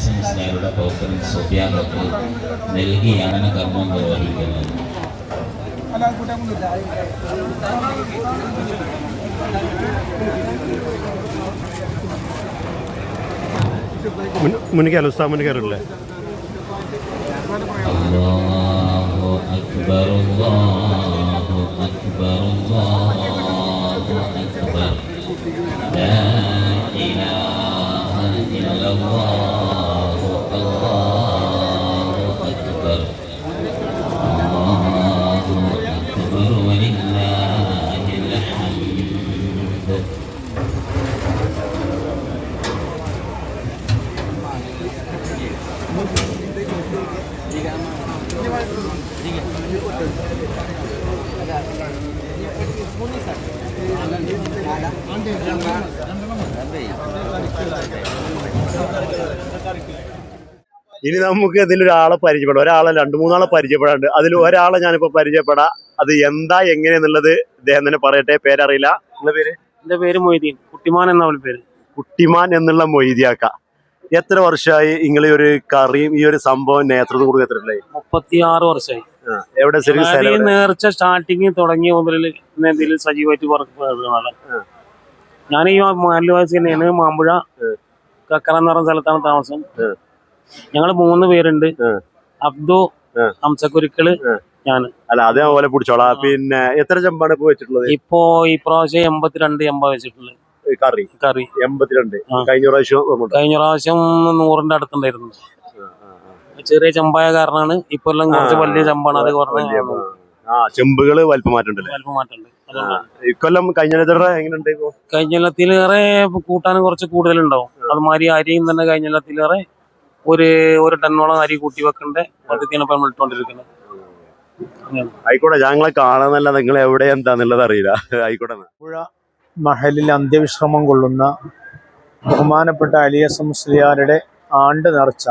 നാസിമുസ്ലാരുടെ പൗത്രൻ സുബ്യാഹത്ത് നൽകിയാണ് കർമ്മം നിർവഹിക്കുന്നത് മുന്നിക്കാലോ ഉസ്താ അല്ലാഹു അക്ബർ അക്ബർ അല്ലാഹു അക്ബർ. ലാ ഇലാഹ ഇനി നമുക്ക് ഇതിലൊരാളെ പരിചയപ്പെടാം. ഒരാളെ രണ്ട് മൂന്നാളെ പരിചയപ്പെടാണ്ട് അതിൽ ഒരാളെ ഞാനിപ്പോ പരിചയപ്പെടാം. അത് എന്താ എങ്ങനെയെന്നുള്ളത് ഇദ്ദേഹം തന്നെ പറയട്ടെ. പേരറിയില്ല. നിങ്ങളുടെ പേര്? എന്റെ പേര് മൊയ്തീൻ. കുട്ടിമാൻ എന്ന അവളുടെ പേര്? കുട്ടിമാൻ എന്നുള്ള മൊയ്തിയാക്ക എത്ര വർഷമായി നിങ്ങൾ ഈ ഒരു കറിയും ഈ ഒരു സംഭവം നേതൃത്വം കൊടുക്കത്തില്ലേ മുപ്പത്തി ആറ് വർഷമായി. എവിടെ നേർച്ച സ്റ്റാർട്ടിങ് തുടങ്ങിയ മുതൽ എന്തെങ്കിലും സജീവമായിട്ട് വർക്കുന്നതാണ് ഞാൻ ഈ മാലിവാസി തന്നെയാണ്. മാമ്പുഴ കക്കറ എന്ന് പറഞ്ഞ സ്ഥലത്താണ് താമസം. ഞങ്ങൾ മൂന്ന് പേരുണ്ട്. അബ്ദു അംസക്കുരുക്കൾ ഞാൻ അല്ല അതേപോലെ പിടിച്ചോളാം. പിന്നെ എത്ര ചെമ്പാണ് ഇപ്പൊ വെച്ചിട്ടുള്ളത്? ഇപ്പോ ഈ പ്രാവശ്യം എൺപത്തിരണ്ട് ചെമ്പ വെച്ചിട്ടുള്ളത്. കറി? കറി. എൺപത്തിരണ്ട്. കഴിഞ്ഞ പ്രാവശ്യം? കഴിഞ്ഞ പ്രാവശ്യം നൂറിന്റെ അടുത്തുണ്ടായിരുന്നു. ചെറിയ ചെമ്പായ കാരണമാണ് ഇപ്പൊ എല്ലാം കുറച്ച് വലിയ ചെമ്പാണ്. അത് കുറഞ്ഞ ആ ചെമ്പുകൾ വലിപ്പം മാറ്റണ്ടല്ലേ വലിപ്പം മാറ്റമുണ്ട് ഇക്കൊല്ലം കഴിഞ്ഞ എങ്ങനെയുണ്ട് കഴിഞ്ഞ കൂട്ടാനും കുറച്ച് കൂടുതലുണ്ടാവും. അതുമാതിരി അരിയും തന്നെ കഴിഞ്ഞ ഒരു ഒരു ടണ്ണോളം അരി കൂട്ടി വെക്കേണ്ട. പദ്ധതിയാണ് ഇപ്പം നമ്മൾ ഇട്ടുകൊണ്ടിരിക്കുന്നത്. ആയിക്കോട്ടെ ഞങ്ങളെ കാണാന്നല്ല നിങ്ങൾ എവിടെ എന്താന്നുള്ളത് അറിയില്ല. ആയിക്കോട്ടെ. പുഴ മഹലിൽ അന്ത്യവിശ്രമം കൊള്ളുന്ന ബഹുമാനപ്പെട്ട അലിയസ് മുസ്ലിയാരുടെ ആണ്ട് നേർച്ച.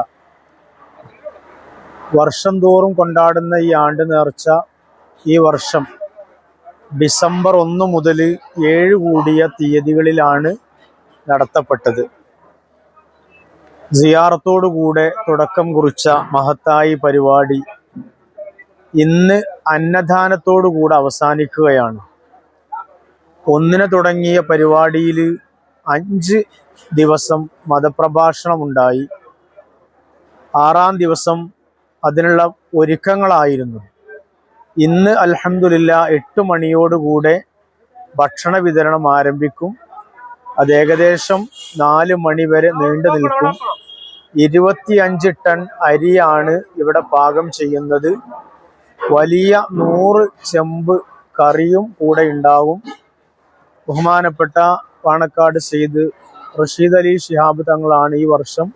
വർഷം തോറും കൊണ്ടാടുന്ന ഈ ആണ്ട് നേർച്ച ഈ വർഷം ഡിസംബർ ഒന്ന് മുതൽ ഏഴ് കൂടിയ തീയതികളിലാണ് നടത്തപ്പെട്ടത്. സിയാറത്തോടുകൂടെ തുടക്കം കുറിച്ച മഹത്തായി പരിപാടി ഇന്ന് അന്നദാനത്തോടുകൂടെ അവസാനിക്കുകയാണ്. ഒന്നിന് തുടങ്ങിയ പരിപാടിയിൽ അഞ്ച് ദിവസം മതപ്രഭാഷണമുണ്ടായി. ആറാം ദിവസം അതിനുള്ള ഒരുക്കങ്ങളായിരുന്നു. ഇന്ന് അൽഹംദുലില്ല എട്ട് മണിയോടുകൂടെ ഭക്ഷണ വിതരണം ആരംഭിക്കും. അത് ഏകദേശം നാല് മണി വരെ നീണ്ടു നിൽക്കും. ഇരുപത്തിയഞ്ച് ടൺ അരിയാണ് ഇവിടെ പാകം ചെയ്യുന്നത്. വലിയ നൂറ് ചെമ്പ് കറിയും കൂടെ ഉണ്ടാവും. ബഹുമാനപ്പെട്ട പാണക്കാട് സെയ്ദ് റഷീദ് അലി ഷിഹാബ് തങ്ങളാണ് ഈ വർഷം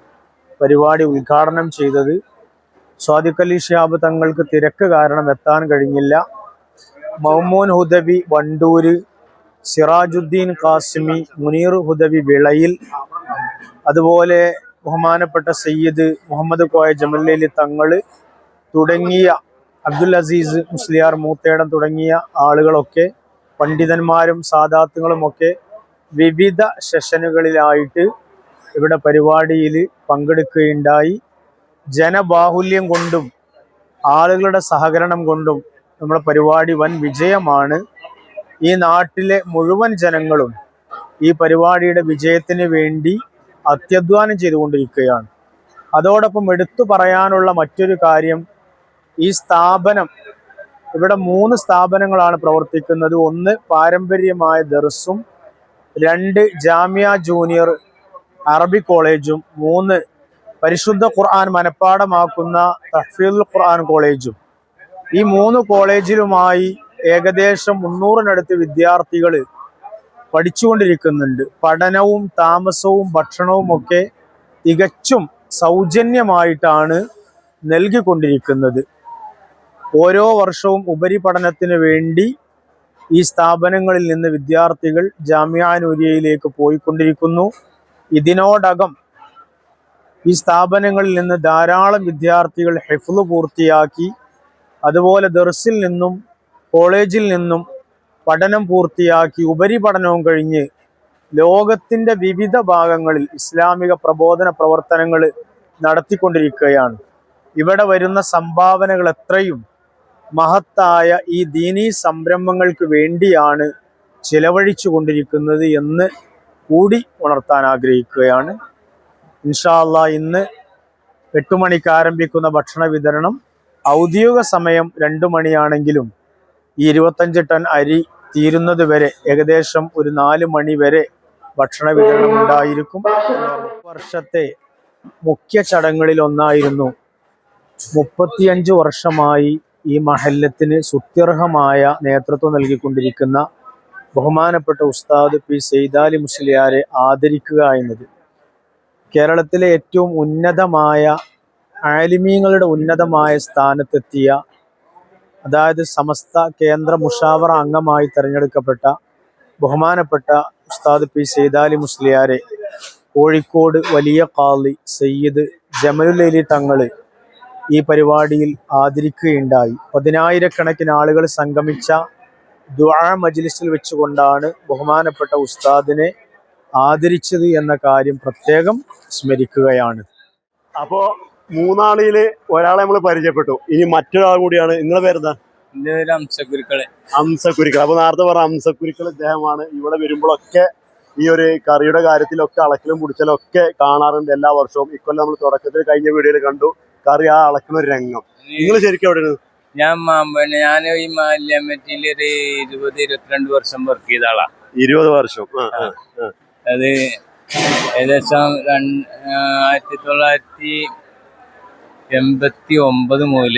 പരിപാടി ഉദ്ഘാടനം ചെയ്തത്. സ്വാദിഖ് അലി ഷിഹാബ് തങ്ങൾക്ക് തിരക്ക് കാരണം എത്താൻ കഴിഞ്ഞില്ല. മൗമൂൻ ഹുദബി വണ്ടൂര് സിറാജുദ്ദീൻ കാസിമി മുനീർ ഹുദവി വിളയിൽ അതുപോലെ ബഹുമാനപ്പെട്ട സയ്യിദ് മുഹമ്മദ് കോയ ജമല്ലി തങ്ങൾ തുടങ്ങിയ അബ്ദുൽ അസീസ് മുസ്ലിയാർ മൂത്തേടം തുടങ്ങിയ ആളുകളൊക്കെ പണ്ഡിതന്മാരും സാദാത്തുകളുമൊക്കെ വിവിധ സെഷനുകളിലായിട്ട് ഇവിടെ പരിപാടിയിൽ പങ്കെടുക്കുകയുണ്ടായി. ജനബാഹുല്യം കൊണ്ടും ആളുകളുടെ സഹകരണം കൊണ്ടും നമ്മുടെ പരിപാടി വൻ വിജയമാണ്. ഈ നാട്ടിലെ മുഴുവൻ ജനങ്ങളും ഈ പരിപാടിയുടെ വിജയത്തിന് വേണ്ടി അത്യധ്വാനം ചെയ്തുകൊണ്ടിരിക്കുകയാണ്. അതോടൊപ്പം എടുത്തു പറയാനുള്ള മറ്റൊരു കാര്യം ഈ സ്ഥാപനം ഇവിടെ മൂന്ന് സ്ഥാപനങ്ങളാണ് പ്രവർത്തിക്കുന്നത്. ഒന്ന് പാരമ്പര്യമായ ദർസും രണ്ട് ജാമ്യ ജൂനിയർ അറബി കോളേജും മൂന്ന് പരിശുദ്ധ ഖുർആൻ മനഃപ്പാടമാക്കുന്ന തഫീൽ ഖുർആൻ കോളേജും. ഈ മൂന്ന് കോളേജിലുമായി ഏകദേശം മുന്നൂറിനടുത്ത് വിദ്യാർത്ഥികൾ പഠിച്ചുകൊണ്ടിരിക്കുന്നുണ്ട്. പഠനവും താമസവും ഭക്ഷണവും ഒക്കെ തികച്ചും സൗജന്യമായിട്ടാണ് നൽകിക്കൊണ്ടിരിക്കുന്നത്. ഓരോ വർഷവും ഉപരിപഠനത്തിന് വേണ്ടി ഈ സ്ഥാപനങ്ങളിൽ നിന്ന് വിദ്യാർത്ഥികൾ ജാമ്യാനൂരിയയിലേക്ക് പോയിക്കൊണ്ടിരിക്കുന്നു. ഇതിനോടകം ഈ സ്ഥാപനങ്ങളിൽ നിന്ന് ധാരാളം വിദ്യാർത്ഥികൾ ഹെഫ്ല് പൂർത്തിയാക്കി. അതുപോലെ ദർസിൽ നിന്നും കോളേജിൽ നിന്നും പഠനം പൂർത്തിയാക്കി ഉപരിപഠനവും കഴിഞ്ഞ് ലോകത്തിന്റെ വിവിധ ഭാഗങ്ങളിൽ ഇസ്ലാമിക പ്രബോധന പ്രവർത്തനങ്ങൾ നടത്തിക്കൊണ്ടിരിക്കുകയാണ്. ഇവിടെ വരുന്ന സംഭാവനകൾ എത്രയും മഹത്തായ ഈ ദീനീ സംരംഭങ്ങൾക്ക് വേണ്ടിയാണ് ചിലവഴിച്ചു കൊണ്ടിരിക്കുന്നത് എന്ന് കൂടി ഉണർത്താൻ ആഗ്രഹിക്കുകയാണ്. ഇൻഷാല്ല ഇന്ന് എട്ട് മണിക്ക് ആരംഭിക്കുന്ന ഭക്ഷണ വിതരണം ഔദ്യോഗിക സമയം രണ്ടു മണിയാണെങ്കിലും ഈ ഇരുപത്തഞ്ച് ടൺ അരി തീരുന്നത് വരെ ഏകദേശം ഒരു നാല് മണി വരെ ഭക്ഷണ വിതരണം ഉണ്ടായിരിക്കും. വർഷത്തെ മുഖ്യ ചടങ്ങുകളിൽ ഒന്നായിരുന്നു മുപ്പത്തിയഞ്ച് വർഷമായി ഈ മഹല്ലത്തിന് സുത്യർഹമായ നേതൃത്വം നൽകിക്കൊണ്ടിരിക്കുന്ന ബഹുമാനപ്പെട്ട ഉസ്താദ് പി സെയ്താലി മുസ്ലിയാരെ ആദരിക്കുക എന്നത്. കേരളത്തിലെ ഏറ്റവും ഉന്നതമായ ആലിമീങ്ങളുടെ ഉന്നതമായ സ്ഥാനത്തെത്തിയ അതായത് സമസ്ത കേന്ദ്ര മുഷാവറ അംഗമായി തിരഞ്ഞെടുക്കപ്പെട്ട ബഹുമാനപ്പെട്ട ഉസ്താദ് പി സെയ്താലി മുസ്ലിയാരെ കോഴിക്കോട് വലിയ കാളി സയ്യിദ് ജമലുലൈലി തങ്ങൾ ഈ പരിപാടിയിൽ ആദരിക്കുകയുണ്ടായി. പതിനായിരക്കണക്കിന് ആളുകൾ സംഗമിച്ച ദുആ മജ്ലിസിൽ വെച്ചുകൊണ്ടാണ് ബഹുമാനപ്പെട്ട ഉസ്താദിനെ ആദരിച്ചത് എന്ന കാര്യം പ്രത്യേകം സ്മരിക്കുകയാണ്. അപ്പോ മൂന്നാളിൽ ഒരാളെ നമ്മൾ പരിചയപ്പെട്ടു. ഇനി മറ്റൊരാൾ കൂടിയാണ്. നിങ്ങളെ പേരെന്താ? എന്റെ പേര് അംസക്കുരുക്കൾ. അംസക്കുരുക്കൾ അപ്പൊ നേരത്തെ പറഞ്ഞ അംസക്കുരുക്കൾ ഇദ്ദേഹമാണ്. ഇവിടെ വരുമ്പോഴൊക്കെ ഈ ഒരു കറിയുടെ കാര്യത്തിലൊക്കെ അളക്കലും പിടിച്ചലും ഒക്കെ കാണാറുണ്ട് എല്ലാ വർഷവും. ഇക്കൊല്ലം നമ്മൾ തുടക്കത്തിൽ കഴിഞ്ഞ വീഡിയോയിൽ കണ്ടു. കറി ആ അളക്കുന്ന ഒരു രംഗം. നിങ്ങൾ ശരിക്കും എവിടെയാണ്? ഞാൻ മാ- ഞാൻ ഈ മാലിന്യമ്മറ്റിയിൽ ഒരു ഇരുപത് ഇരുപത്തിരണ്ട് വർഷം വർക്ക് ചെയ്ത ആളാ. ഇരുപത് വർഷം. അത് ഏകദേശം ആയിരത്തി തൊള്ളായിരത്തി എൺപത്തി ഒമ്പത് മുതൽ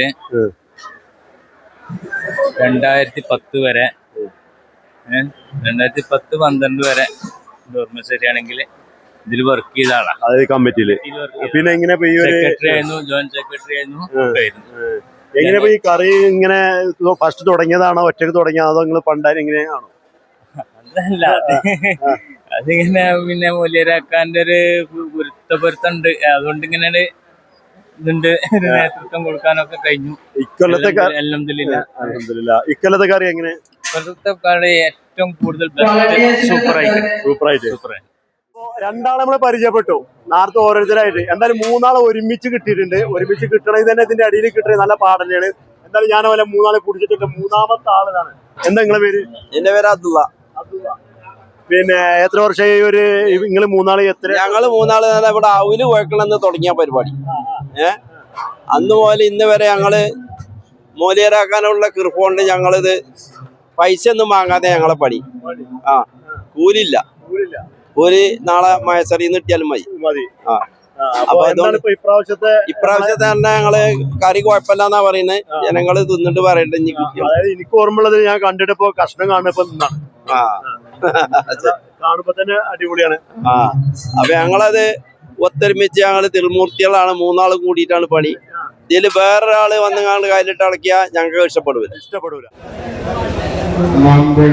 രണ്ടായിരത്തി പത്ത് വരെ? രണ്ടായിരത്തി പത്ത് പന്ത്രണ്ട് വരെ ഓർമ്മ ശരിയാണെങ്കിൽ ഇതിൽ വർക്ക് ചെയ്ത ആളാ. അതായത് കമ്മിറ്റിയിൽ പിന്നെ എങ്ങനെ സെക്രട്ടറി ആയിരുന്നു ജോയിന്റ് സെക്രട്ടറി ആയിരുന്നു എങ്ങനെ ഈ കറി ഇങ്ങനെ ഫസ്റ്റ് തുടങ്ങിയതാണോ ഒറ്റയ്ക്ക് തുടങ്ങിയതാണോ അതോ നിങ്ങൾ പണ്ടായി എങ്ങനെയാണോ അതല്ല അതിങ്ങനെ പിന്നെ മൂല്യരാക്കാന്റെ ഒരു ഗുരുത്വപൊരുത്തണ്ട് അതുകൊണ്ട് ഇങ്ങനെ നേതൃത്വം കൊടുക്കാനൊക്കെ കഴിഞ്ഞു. ഇക്കൊല്ലത്തെ കാര്യം എങ്ങനെ അൽഹംദുലില്ലാ. ഇക്കൊല്ലത്തെ കാര്യം എങ്ങനെ? ഇപ്പോഴത്തെ കളി ഏറ്റവും കൂടുതൽ സൂപ്പർ ആയിട്ട് സൂപ്പർ ആയിട്ട് സൂപ്പർ ഇപ്പൊ രണ്ടാളെ നമ്മളെ പരിചയപ്പെട്ടു. നേരത്തെ ഓരോരുത്തരായിട്ട്. എന്തായാലും മൂന്നാളെ ഒരുമിച്ച് കിട്ടിയിട്ടുണ്ട്. ഒരുമിച്ച് കിട്ടണമെങ്കിൽ തന്നെ ഇതിന്റെ അടിയിൽ കിട്ടണേ നല്ല പാടന്നെയാണ്. എന്തായാലും ഞാൻ പോലെ മൂന്നാളെ കുടിച്ചിട്ടുണ്ട് മൂന്നാമത്തെ ആളാണ്. എന്താ നിങ്ങളെ പേര്? എന്റെ പേര് അബ്ദുള്ള. അബ്ദുള്ള. പിന്നെ എത്ര വർഷമായി ഒരു നിങ്ങൾ മൂന്നാൾ എത്ര? ഞങ്ങൾ മൂന്നാൾ ഇവിടെ അവൽ കുഴക്കണമെന്ന് തുടങ്ങിയ പരിപാടി. ഏ? അന്ന് മുതൽ ഇന്ന് വരെ ഞങ്ങൾ മൂല്യരാക്കാനുള്ള കൃപ്പ ഞങ്ങളിത് പൈസ ഒന്നും വാങ്ങാതെ ഞങ്ങളെ പണി. ആ കൂലില്ല. കൂലി നാളെ മയസറിന്ന് കിട്ടിയാലും മതി. മതി. ആ. അപ്പൊ ഇപ്രാവശ്യത്തെ ഇപ്രാവശ്യത്തെ തന്നെ ഞങ്ങൾ കറി കുഴപ്പമില്ലെന്നാ പറയുന്നത്. ജനങ്ങൾ തിന്നിട്ട് പറയണ്ട എനിക്ക് ഓർമ്മയുള്ളത് ഞാൻ കണ്ടിട്ട് ഇപ്പൊ കഷ്ണം കാണുമ്പോ നിന്നാണ്. കാണുമ്പോ തന്നെ അടിപൊളിയാണ്. ആ അപ്പൊ ഞങ്ങളത് ഒത്തൊരുമിച്ച് ഞങ്ങൾ തിരുമൂർത്തികളാണ്. മൂന്നാൾ കൂടിയിട്ടാണ് പണി. ഇതിൽ വേറൊരാൾ വന്നുകാണ്ട് കയ്യിലിട്ട് അടക്കിയാൽ ഞങ്ങൾക്ക് ഇഷ്ടപ്പെടില്ല ഇഷ്ടപ്പെടൂല. മാമ്പഴ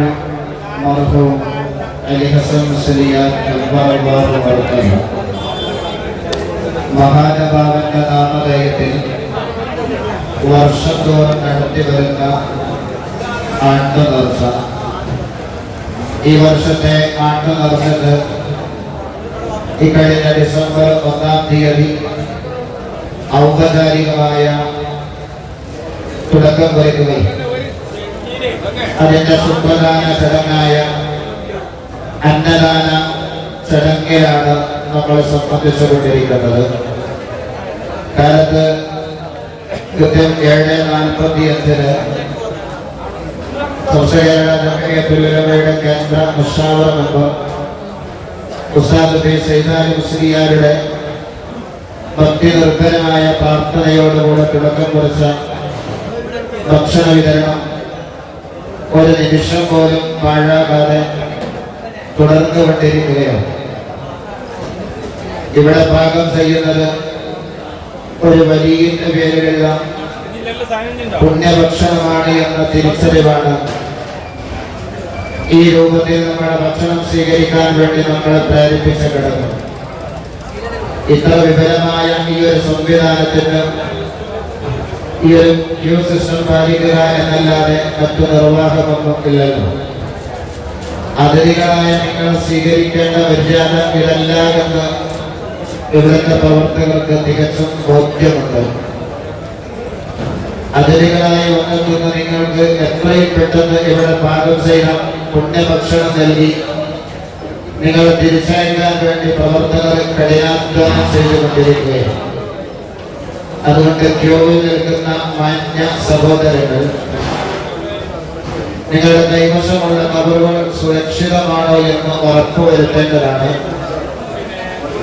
മർഹൂം അലി ഹസൻ മുസ്ലിയാർ അൽബാർബാർ വർക്കല മഹാനഭാവന്റെ നാമധേയത്തിൽ വർഷത്തോളം നടത്തി വരുന്ന ആണ്ടു നേർച്ച ഈ വർഷത്തെ ആണ്ടു നേർച്ചക്ക് ഇക്കഴിഞ്ഞ ഡിസംബർ ഒന്നാം തീയതി ഔപചാരികമായ തുടക്കം കുറിക്കുകയും അതിന്റെ സുപ്രധാന ചടങ്ങായ അന്നദാന ചടങ്ങിലാണ് നമ്മൾ സംബന്ധിച്ചുകൊണ്ടിരിക്കുന്നത്. കാലത്ത് കൃത്യം ഏഴ് നാൽപ്പത്തി അഞ്ചിന് സംശയ കേന്ദ്ര മുഷാവർ മെമ്പർ ഉസ്താദ് പി സൈദാലി മുസ്ലിയാരുടെ ഭക്തിനിർഭരമായ പ്രാർത്ഥനയോടുകൂടെ തുടക്കം കുറിച്ച ഭക്ഷണ വിതരണം ഒരു നിമിഷം പോലും പാഴാകാതെ തുടർന്നുകൊണ്ടിരിക്കുകയാണ്. ഇവിടെ പാകം ചെയ്യുന്നത് ഒരു വലിയ പേരിലുള്ള പുണ്യഭക്ഷണമാണ് എന്ന തിരിച്ചറിവാണ് ഈ രൂപത്തിൽ നമ്മുടെ ഭക്ഷണം സ്വീകരിക്കാൻ വേണ്ടി നമ്മളെ പ്രേരിപ്പിച്ച കിടന്നു ഇത്ര വിപുലമായ ഈ ഒരു സംവിധാനത്തിന് ഈ ഒരു ക്യൂ സിസ്റ്റം പാലിക്കുക എന്നല്ലാതെ മറ്റു നിർവാഹമൊന്നും ഇല്ലല്ലോ. അതിഥികളായ നിങ്ങൾ സ്വീകരിക്കേണ്ട മര്യാദ ഇതല്ല എന്ന് ഇവിടുത്തെ പ്രവർത്തകർക്ക് തികച്ചും ബോധ്യമുണ്ട്. അതിഥികളായി വന്നെത്തുന്ന നിങ്ങൾക്ക് എത്രയും പെട്ടെന്ന് ഇവിടെ പാകം ചെയ്ത പുണ്യഭക്ഷണം നൽകി നിങ്ങൾ തിരിച്ചയക്കാൻ വേണ്ടി പ്രവർത്തകർ കഠിനാധ്വാനം ചെയ്തുകൊണ്ടിരിക്കുകയാണ്. അതുകൊണ്ട് ക്യൂവിൽ നിൽക്കുന്ന മാന്യ സഹോദരങ്ങൾ നിങ്ങളുടെ കൈവശമുള്ള കബറുകൾ സുരക്ഷിതമാണോ എന്ന് ഉറപ്പുവരുത്തേണ്ടതാണ്.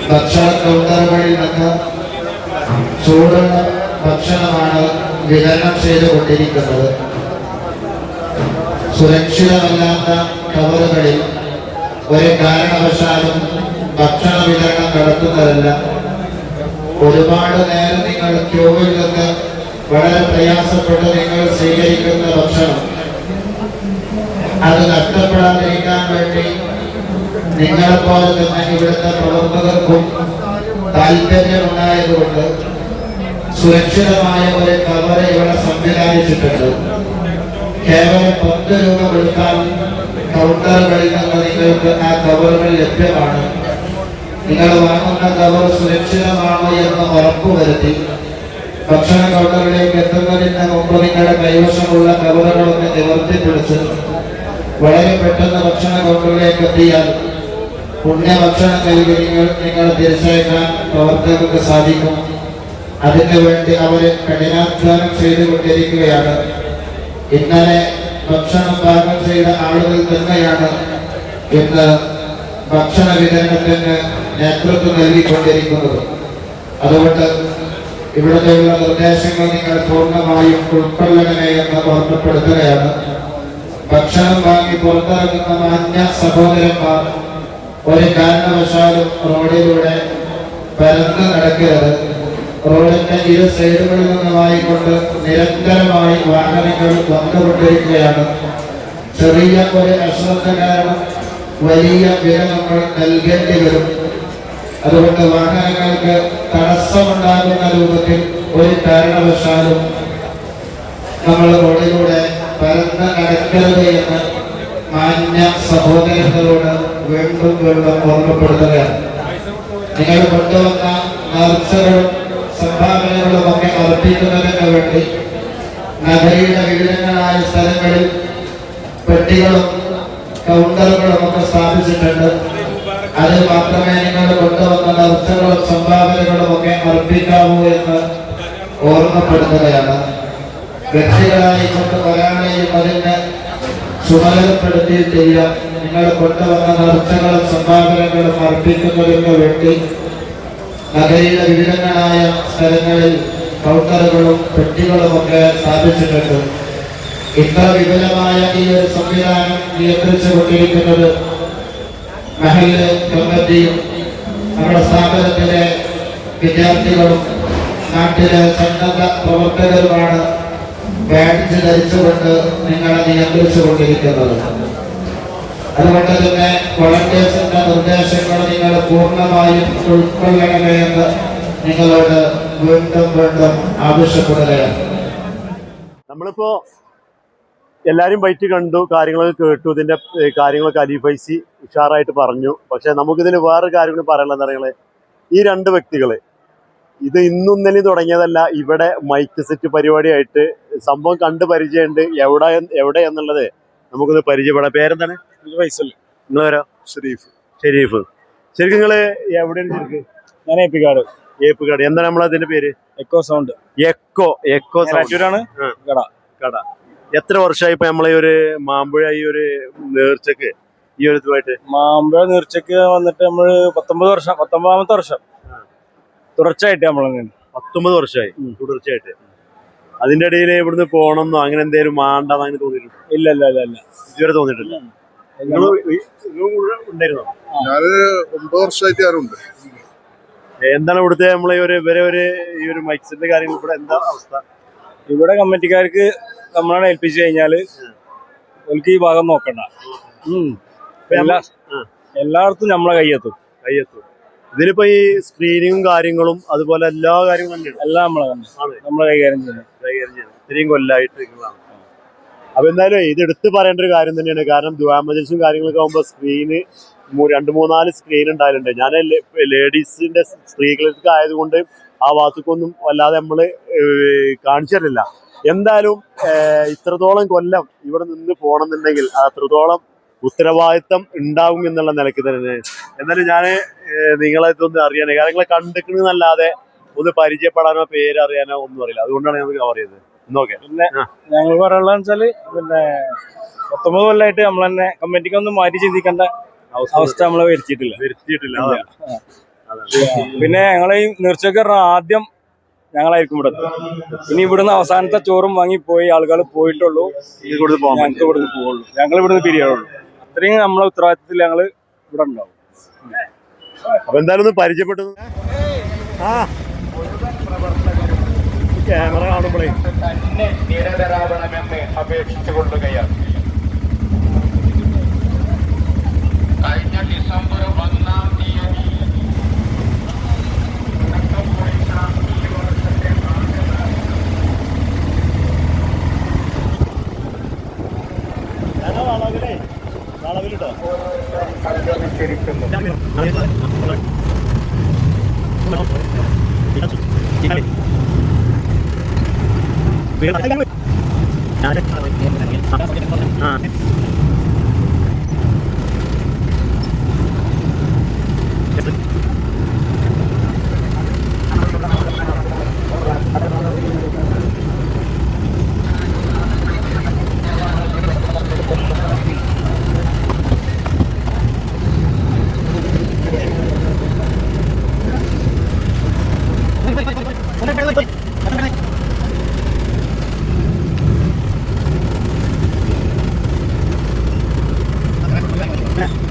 ഭക്ഷണ കൗണ്ടറുകളിൽ നിന്ന് ചൂടുള്ള ഭക്ഷണമാണ് വിതരണം ചെയ്തുകൊണ്ടിരിക്കുന്നത്. സുരക്ഷിതമല്ലാത്ത കവറുകളിൽ ഒരു കാരണവശാലും ഭക്ഷണ വിതരണം നടത്തുന്നതല്ല. ഒരുപാട് നേരം നിങ്ങൾ ക്യൂവിൽ നിന്ന് വളരെ പ്രയാസപ്പെട്ട് നിങ്ങൾ സ്വീകരിക്കുന്ന ഭക്ഷണം. അത് നഷ്ടപ്പെടാതിരിക്കാൻ വേണ്ടി നിങ്ങളെപ്പോലെ തന്നെ ഇവിടുത്തെ പ്രവർത്തകർക്കും താല്പര്യമുണ്ടായതുകൊണ്ട് സുരക്ഷിതമായ ഒരു കവർ ഇവിടെ സംവിധാനിച്ചിട്ടുണ്ട്. കേവലം പത്ത് രൂപ കൊടുത്താൽ കൗണ്ടറുകളിൽ നിന്ന് നിങ്ങൾക്ക് ആ കവറുകൾ ലഭ്യമാണ്. നിങ്ങൾ വാങ്ങുന്ന കവർ സുരക്ഷിതമാണ് എന്ന് ഉറപ്പുവരുത്തി ഭക്ഷണ കൗണ്ടറിലേക്ക് എത്തുന്നതിന് മുമ്പ് നിങ്ങളുടെ കൈവശമുള്ള കവറുകളൊന്ന് നിവർത്തിപ്പിടിച്ച് വളരെ പെട്ടെന്ന് ഭക്ഷണ കൗണ്ടറിലേക്ക് എത്തിയാൽ പുണ്യഭക്ഷണം നൽകി നിങ്ങൾ നിങ്ങൾ തിരിച്ചയക്കാൻ പ്രവർത്തകർക്ക് സാധിക്കും. അതിനു വേണ്ടി അവർ കഠിനാധ്വാനം ചെയ്തുകൊണ്ടിരിക്കുകയാണ്. ഇന്നലെ ഭക്ഷണം പാകം ചെയ്ത ആളുകൾ തന്നെയാണ് ഇന്ന് ഭക്ഷണ വിതരണത്തിന് നേതൃത്വം നൽകിക്കൊണ്ടിരിക്കുന്നത്. അതുകൊണ്ട് ഇവിടുത്തെയുള്ള നിർദ്ദേശങ്ങൾ നിങ്ങൾ പൂർണമായും ഉൾക്കൊള്ളണമേ എന്ന് ഓർമ്മപ്പെടുത്തുകയാണ്. ഭക്ഷണം വാങ്ങി പുറത്തിറങ്ങുന്ന മാന്യ സഹോദരന്മാർ ഒരു കാരണവശാലും റോഡിലൂടെ പരന്ന് നടക്കരുത്. റോഡിന്റെ ഇരു സൈഡുകളിൽ നിന്നുമായിക്കൊണ്ട് നിരന്തരമായി വാഹനങ്ങൾ വന്നുകൊണ്ടിരിക്കുകയാണ്. ചെറിയ ഒരു അശ്രദ്ധ കാരണം വലിയ വില നമ്മൾ നൽകേണ്ടി വരും. അതുകൊണ്ട് വാഹനങ്ങൾക്ക് തടസ്സമുണ്ടാകുന്ന രൂപത്തിൽ ഒരു കാരണവശാലും നമ്മൾ റോഡിലൂടെ പരന്ന് നടക്കരുത് എന്ന് മാന്യ സഹോദരങ്ങളോട് വീണ്ടും വീണ്ടും ഓർമ്മപ്പെടുത്തുകയാണ്. നിങ്ങൾ കൊണ്ടുവന്ന നേർച്ചകളും സംഭാവനകളും ഒക്കെ അർപ്പിക്കുന്നതിന് വേണ്ടി നഗരയുടെ വിവിധങ്ങളായ സ്ഥലങ്ങളിൽ പെട്ടികളും കൗണ്ടറുകളും ഒക്കെ സ്ഥാപിച്ചിട്ടുണ്ട്. അത് മാത്രമേ നിങ്ങൾ കൊണ്ടുവന്ന നൃത്തങ്ങളും സംഭാവനകളും ഒക്കെ അർപ്പിക്കാവൂ എന്ന് ഓർമ്മപ്പെടുത്തുകയാണ് വ്യക്തികളായി കൊണ്ട് ഒരാളെയും അതിന് ചുമതലപ്പെടുത്തിയിട്ടില്ല നിങ്ങൾ കൊണ്ടുവന്ന നൃത്തങ്ങളും സംഭാവനകളും അർപ്പിക്കുന്നതിന് വേണ്ടി നഗരിയുടെ വിവിധങ്ങളായ സ്ഥലങ്ങളിൽ കൗണ്ടറുകളും പെട്ടികളും ഒക്കെ സ്ഥാപിച്ചിട്ടുണ്ട്. ഇത്ര വിപുലമായ ഈ ഒരു സംവിധാനം നിയന്ത്രിച്ചു കൊണ്ടിരിക്കുന്നത് മഹൽ കമ്മിറ്റിയും നമ്മുടെ സ്ഥാപനത്തിലെ വിദ്യാർത്ഥികളും നാട്ടിലെ സന്നദ്ധ പ്രവർത്തകരുമാണ് ബാഡ്ജ് ധരിച്ചുകൊണ്ട് നിങ്ങളെ നിയന്ത്രിച്ചു കൊണ്ടിരിക്കുന്നത്. അതുകൊണ്ട് തന്നെ വളണ്ടിയേഴ്സിന്റെ നിർദ്ദേശങ്ങൾ നിങ്ങൾ പൂർണമായും ഉൾക്കൊള്ളണമേ എന്ന് നിങ്ങളോട് വീണ്ടും വീണ്ടും ആവശ്യപ്പെടുകയാണ്. നമ്മളിപ്പോ എല്ലാരും ബൈറ്റ് കണ്ടു കാര്യങ്ങളൊക്കെ കേട്ടു. ഇതിന്റെ കാര്യങ്ങളൊക്കെ അലിഫൈസി ഉഷാറായിട്ട് പറഞ്ഞു. പക്ഷെ നമുക്കിതിന് വേറെ കാര്യങ്ങൾ പറയാനുള്ളത് അറിയങ്ങളെ ഈ രണ്ട് വ്യക്തികൾ ഇത് ഇന്നും ഇന്നലെയും തുടങ്ങിയതല്ല ഇവിടെ മൈക്ക് സെറ്റ് പരിപാടിയായിട്ട് സംഭവം കണ്ട് പരിചയമുണ്ട് എവിടെ എവിടെ എന്നുള്ളത് നമുക്കൊന്ന് പരിചയപ്പെടാം. പേരെന്താണ്? ഫൈസൽ. നിങ്ങൾ വരാം ഷെരീഫ്. ഷെരീഫ്. ശരിക്കും നിങ്ങൾ എവിടെയാണ് ശരിക്കും? ഞാൻ ഏപ്പിക്കാട്. ഏപ്പിക്കാട്. എന്താണ് നമ്മളതിന്റെ പേര്? Echo sound. Echo. Echo sound. ആണ് കട. കട. എത്ര വർഷമായി ഇപ്പൊ നമ്മളെ ഈ ഒരു മാമ്പുഴ ഈ ഒരു നേർച്ചക്ക് ഈ ഒരു ഇതുമായിട്ട്? മാമ്പുഴ നേർച്ചക്ക് വന്നിട്ട് നമ്മൾ പത്തൊമ്പത് വർഷം പത്തൊമ്പതാമത്തെ വർഷം. തുടർച്ചയായിട്ട് നമ്മളങ്ങനെ പത്തൊമ്പത് വർഷമായി. തുടർച്ചയായിട്ട്. അതിന്റെ ഇടയിൽ ഇവിടുന്ന് പോകണമെന്നോ അങ്ങനെ എന്തേലും വേണ്ടെന്ന് അങ്ങനെ തോന്നിയിട്ടുണ്ടോ? ഇല്ല ഇല്ല ഇല്ല ഇല്ല. ഇതുവരെ തോന്നിയിട്ടില്ല. നിങ്ങൾ ഈ- നിങ്ങളും കൂടെ ഉണ്ടായിരുന്നോ? ഞാൻ ഒമ്പത് വർഷമായിട്ട് ഞാനുണ്ട് എന്താണ് ഇവിടുത്തെ നമ്മളെ ഈ ഒരു ഇവരെ ഒരു ഈ ഒരു മൈക്സിന്റെ കാര്യങ്ങൾ ഇവിടെ എന്താ അവസ്ഥ? ഇവിടെ കമ്മിറ്റിക്കാർക്ക് നമ്മളാണ് ഏൽപ്പിച്ചു കഴിഞ്ഞാൽ ഓൽക്ക് ഈ ഭാഗം നോക്കണ്ട. ഉം. ഇപ്പൊ എല്ലാ ആ. എല്ലായിടത്തും നമ്മളെ കയ്യെത്തും കയ്യെത്തും ഇതിലിപ്പോ ഈ സ്ക്രീനിങ്ങും കാര്യങ്ങളും അതുപോലെ എല്ലാ കാര്യങ്ങളും എല്ലാം നമ്മളെ നമ്മളെ കൈകാര്യം ചെയ്യുന്നത്. കൈകാര്യം ചെയ്യുന്നത്. ഇത്രയും കൊല്ലായിട്ട് അപ്പൊ എന്തായാലും ഇത് എടുത്ത് പറയേണ്ട ഒരു കാര്യം തന്നെയാണ്. കാരണം ദ്വാമജൻസും കാര്യങ്ങളൊക്കെ ആകുമ്പോൾ സ്ക്രീന് രണ്ട് മൂന്നാൽ സ്ക്രീൻ ഉണ്ടായാലുണ്ട്. ഞാൻ ലേഡീസിന്റെ സ്ത്രീകൾക്ക് ആയതുകൊണ്ട് ആ ഭാഗത്തേക്കൊന്നും വല്ലാതെ നമ്മൾ കാണിച്ചിട്ടില്ല എന്തായാലും ഇത്രത്തോളം കൊല്ലം ഇവിടെ നിന്ന് പോകണമെന്നുണ്ടെങ്കിൽ അത്രത്തോളം ഉത്തരവാദിത്തം ഉണ്ടാവും എന്നുള്ള നിലയ്ക്ക് തന്നെ. എന്നാലും ഞാൻ നിങ്ങളെ ഇതൊന്നും അറിയാനേ കാര്യങ്ങളെ കണ്ടിക്കണെന്നല്ലാതെ ഒന്ന് പരിചയപ്പെടാനോ പേര് അറിയാനോ ഒന്നും അറിയില്ല. അതുകൊണ്ടാണ് ഞാൻ കവർ ചെയ്തത് നോക്കെ ഞങ്ങൾ പറയാനുള്ളത് വെച്ചാൽ പിന്നെ പത്തൊമ്പത് കൊല്ലമായിട്ട് നമ്മൾ തന്നെ കമ്മിറ്റിക്കൊന്നും മാറ്റി ചിന്തിക്കേണ്ട അവസ്ഥ നമ്മളെ വരുത്തിയിട്ടില്ല. വരുത്തിയിട്ടില്ല. പിന്നെ ഞങ്ങളെ ഈ നീർച്ചക്ക് ആദ്യം ഞങ്ങളായിരിക്കും ഇവിടെ ഇനി ഇവിടുന്ന് അവസാനത്തെ ചോറും വാങ്ങി പോയി ആളുകൾ പോയിട്ടുള്ളൂ. ഞങ്ങൾക്ക് ഇവിടുന്ന് പോവുള്ളൂ. ഞങ്ങൾ ഇവിടുന്ന് പിരിയുള്ളൂ അത്രയും നമ്മളെ ഉത്തരവാദിത്തത്തിൽ ഞങ്ങൾ ഇവിടെ ഉണ്ടാവും. അപ്പൊ എന്തായാലും ഒന്ന് പരിചയപ്പെട്ടു ആ. ക്യാമറ കാണുമ്പോഴേ തന്നെ നിരതരാവണമെന്ന് അപേക്ഷിച്ചുകൊള്ളുകയാണ് കഴിഞ്ഞ ഡിസംബർ ഒന്നാം തീയതി വടക്കം പൊളിച്ച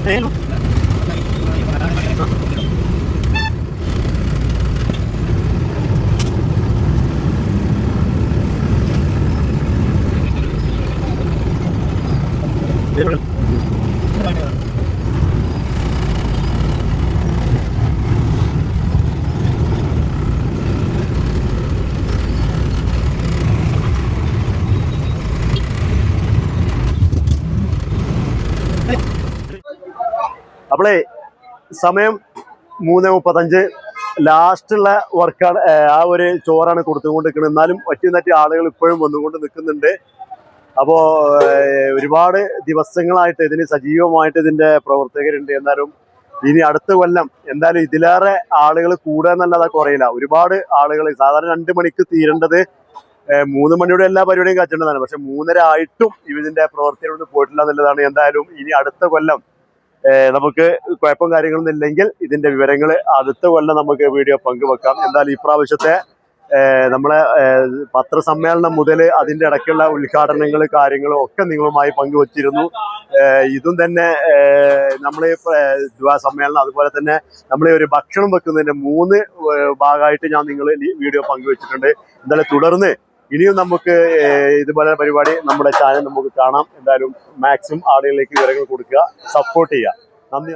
ഈ വർഷത്തെ അപ്പോളേ സമയം മൂന്ന് മുപ്പത്തഞ്ച്. ലാസ്റ്റുള്ള വർക്കാണ് ആ ഒരു ചോറാണ് കൊടുത്തുകൊണ്ട് നിൽക്കുന്നത് എന്നാലും ഒറ്റ ആളുകൾ ഇപ്പോഴും വന്നുകൊണ്ട് നിൽക്കുന്നുണ്ട്. അപ്പോൾ ഒരുപാട് ദിവസങ്ങളായിട്ട് ഇതിന് സജീവമായിട്ട് ഇതിന്റെ പ്രവർത്തകരുണ്ട് എന്നാലും ഇനി അടുത്ത കൊല്ലം എന്തായാലും ഇതിലേറെ ആളുകൾ കൂടുക എന്നല്ലാതെ കുറയില്ല ഒരുപാട് ആളുകൾ സാധാരണ രണ്ട് മണിക്ക് തീരേണ്ടത് മൂന്ന് മണിയുടെ എല്ലാ പരിപാടിയും കച്ചേണ്ടതാണ് പക്ഷെ മൂന്നര ആയിട്ടും ഇതിന്റെ പ്രവർത്തകരൊന്നും പോയിട്ടില്ല എന്നുള്ളതാണ്. എന്തായാലും ഇനി അടുത്ത കൊല്ലം നമുക്ക് കുഴപ്പം കാര്യങ്ങളൊന്നും ഇല്ലെങ്കിൽ ഇതിന്റെ വിവരങ്ങൾ അടുത്ത കൊല്ലം നമുക്ക് വീഡിയോ പങ്കുവെക്കാം. എന്തായാലും ഇപ്രാവശ്യത്തെ നമ്മളെ പത്രസമ്മേളനം മുതൽ അതിന്റെ ഇടയ്ക്കുള്ള ഉദ്ഘാടനങ്ങൾ കാര്യങ്ങളും ഒക്കെ നിങ്ങളുമായി പങ്കുവച്ചിരുന്നു. ഇതും തന്നെ നമ്മൾ സമ്മേളനം അതുപോലെ തന്നെ നമ്മൾ ഒരു ഭക്ഷണം വെക്കുന്നതിന്റെ മൂന്ന് ഭാഗമായിട്ട് ഞാൻ നിങ്ങൾ വീഡിയോ പങ്കുവച്ചിട്ടുണ്ട്. എന്തായാലും തുടർന്ന് ഇനിയും നമുക്ക് ഇതുപോലെ പരിപാടി നമ്മുടെ ചാനൽ നമുക്ക് കാണാം. എന്തായാലും മാക്സിമം ആളുകളിലേക്ക് വിവരങ്ങൾ കൊടുക്കുക. സപ്പോർട്ട് ചെയ്യുക. നന്ദി.